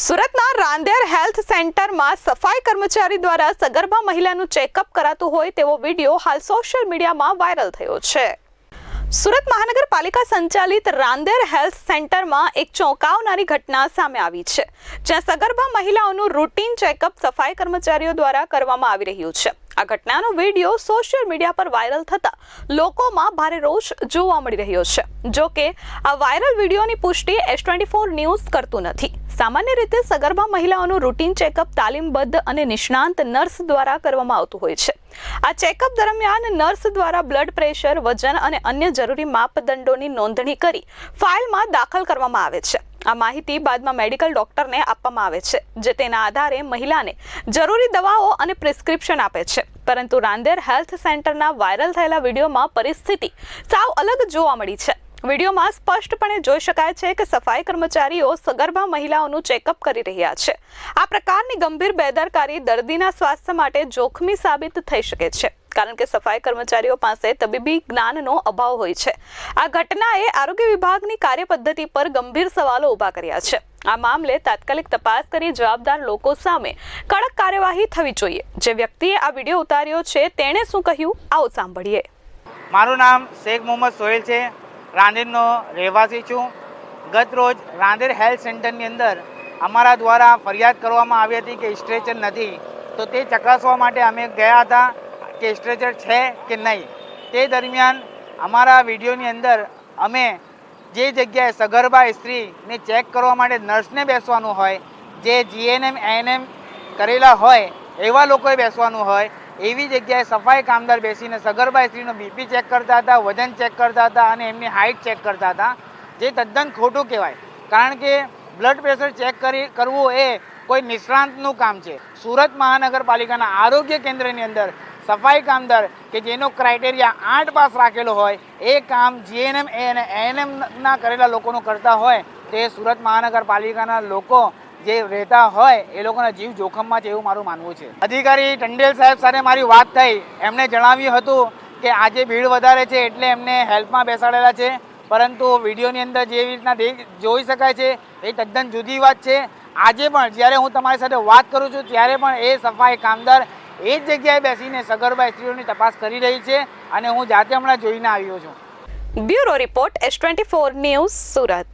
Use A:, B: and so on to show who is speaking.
A: સુરતના રાંદેર હેલ્થ સેન્ટરમાં સફાઈ કર્મચારી દ્વારા સગર્ભા મહિલાનું ચેકઅપ કરાતું હોય તેવો વીડિયો હાલ સોશિયલ મીડિયામાં વાયરલ થયો છે. સુરત મહાનગરપાલિકા સંચાલિત રાંદેર હેલ્થ સેન્ટરમાં એક ચોંકાવનારી ઘટના સામે આવી છે, જ્યાં સગર્ભા મહિલાઓનું રૂટીન ચેકઅપ સફાઈ કર્મચારીઓ દ્વારા કરવામાં આવી રહ્યું છે. આ ઘટનાનો વીડિયો સોશિયલ મીડિયા પર વાયરલ થતા લોકોમાં ભારે રોષ જોવા મળી રહ્યો છે જો કે આ વાયરલ વિડીયોની પુષ્ટિ એસ ટ્વેન્ટી ફોર ન્યૂઝ કરતું નથી. સામાન્ય રીતે સગર્ભા મહિલાઓનું રૂટીન ચેકઅપ તાલીમબદ્ધ અને નિષ્ણાંત નર્સ દ્વારા કરવામાં આવતું હોય છે. આ ચેકઅપ દરમિયાન નર્સ દ્વારા બ્લડ પ્રેશર, વજન અને અન્ય જરૂરી માપદંડોની નોંધણી કરી ફાઇલમાં દાખલ કરવામાં આવે છે. આ માહિતી બાદમાં મેડિકલ ડોક્ટરને આપવામાં આવે છે, જે તેના આધારે મહિલાને જરૂરી દવાઓ અને પ્રિસ્ક્રિપ્શન આપે છે. પરંતુ રાંદેર હેલ્થ સેન્ટરના વાયરલ થયેલા વિડીયોમાં પરિસ્થિતિ સાવ અલગ જોવા મળી છે. વિડીયોમાં સ્પષ્ટપણે જોઈ શકાય છે કે સફાઈ કર્મચારીઓ સગર્ભા મહિલાઓનું ચેકઅપ કરી રહ્યા છે. આ પ્રકારની ગંભીર બેદરકારી દર્દીના સ્વાસ્થ્ય માટે જોખમી સાબિત થઈ શકે છે, કારણ કે સફાઈ કર્મચારીઓ પાસે તબીબી જ્ઞાનનો અભાવ હોય છે. આ ઘટનાએ આરોગ્ય વિભાગની કાર્યપદ્ધતિ પર ગંભીર સવાલો ઊભા કર્યા છે. આ મામલે તાત્કાલિક તપાસ કરી જવાબદાર લોકો સામે કડક કાર્યવાહી થવી જોઈએ. જે વ્યક્તિએ આ વીડિયો ઉતાર્યો છે, તેણે શું કહ્યું? આવો સાંભળીએ.
B: મારું નામ શેખ મોહમ્મદ સોહેલ છે. રાંદેરનો રહેવાસી છું. ગત રોજ રાંદેર હેલ્થ સેન્ટરની અંદર અમારા દ્વારા ફરિયાદ કરવામાં આવી હતી કે સ્ટ્રેચર નથી. તો તે ચકાસવા માટે અમે ગયા હતા કે સ્ટ્રેચર છે કે નહીં. તે દરમિયાન અમારા વિડીયોની અંદર અમે જે જગ્યાએ સગર્ભા સ્ત્રીને ચેક કરવા માટે નર્સને બેસવાનું હોય, જે જીએનએમ એએનએમ કરેલા હોય, એવા લોકોએ બેસવાનું હોય એવી જગ્યાએ સફાઈ કામદાર બેસીને સગર્ભા સ્ત્રીનું બીપી ચેક કરતા હતા, વજન ચેક કરતા હતા અને એમની હાઇટ ચેક કરતા હતા, જે તદ્દન ખોટું કહેવાય. કારણ કે બ્લડ પ્રેશર ચેક કરી, કરવું એ કોઈ નિષ્ણાંતનું કામ છે. સુરત મહાનગરપાલિકાના આરોગ્ય કેન્દ્રની અંદર સફાઈ કામદાર કે જેનો ક્રાઇટેરિયા આઠ પાસ રાખેલો હોય, એ કામ જીએનએમ અને એએનએમના કરેલા લોકોનું કરતા હોય, તે સુરત મહાનગરપાલિકાના લોકો જે રહેતા હોય એ લોકોના જીવ જોખમમાં છે એવું મારું માનવું છે. અધિકારી ટંડેલ સાહેબ સાથે મારી વાત થઈ. એમણે જણાવ્યું હતું કે આજે ભીડ વધારે છે એટલે એમને હેલ્પમાં બેસાડેલા છે. પરંતુ વિડીયોની અંદર જેવી રીતના જોઈ શકાય છે, એ તદ્દન જુદી વાત છે. આજે પણ જ્યારે હું તમારી સાથે વાત કરું છું, ત્યારે પણ એ સફાઈ કામદાર એ જ જગ્યાએ બેસીને સગર્ભા સ્ત્રીઓની તપાસ કરી રહી છે અને હું જાતે હમણાં જોઈને આવ્યો છું.
A: Bureau report S twenty four news Surat.